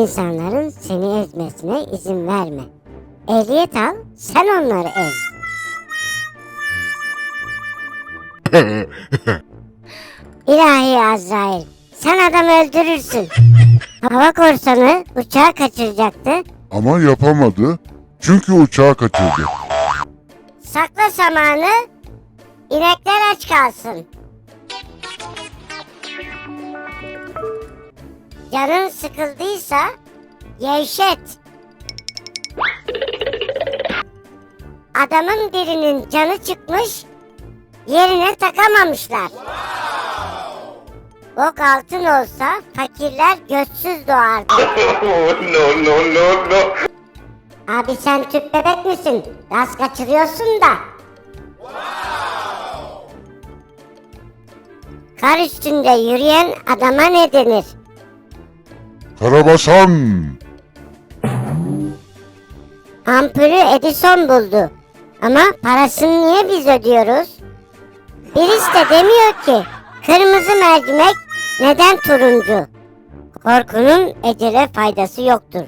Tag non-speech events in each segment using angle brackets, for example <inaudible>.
İnsanların seni ezmesine izin verme. Ehliyet al, sen onları ez. <laughs> İlahi Azrail, sen adam öldürürsün. Hava korsanı uçağı kaçıracaktı. Ama yapamadı. Çünkü uçağı kaçırdı. Sakla samanı, inekler aç kalsın. Canın sıkıldıysa gevşet. Adamın birinin canı çıkmış, yerine takamamışlar. Ok altın olsa fakirler gözsüz doğardı. <laughs> no, no, no, no. Abi sen tüp bebek misin? Gaz kaçırıyorsun da. Kar üstünde yürüyen adama ne denir? Karabasan! Ampulü Edison buldu. Ama parasını niye biz ödüyoruz? Birisi de demiyor ki kırmızı mercimek neden turuncu? Korkunun ecele faydası yoktur.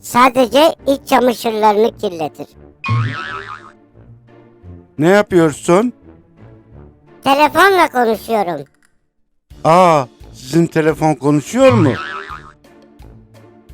Sadece iç çamaşırlarını kirletir. Ne yapıyorsun? Telefonla konuşuyorum. Aa, sizin telefon konuşuyor mu?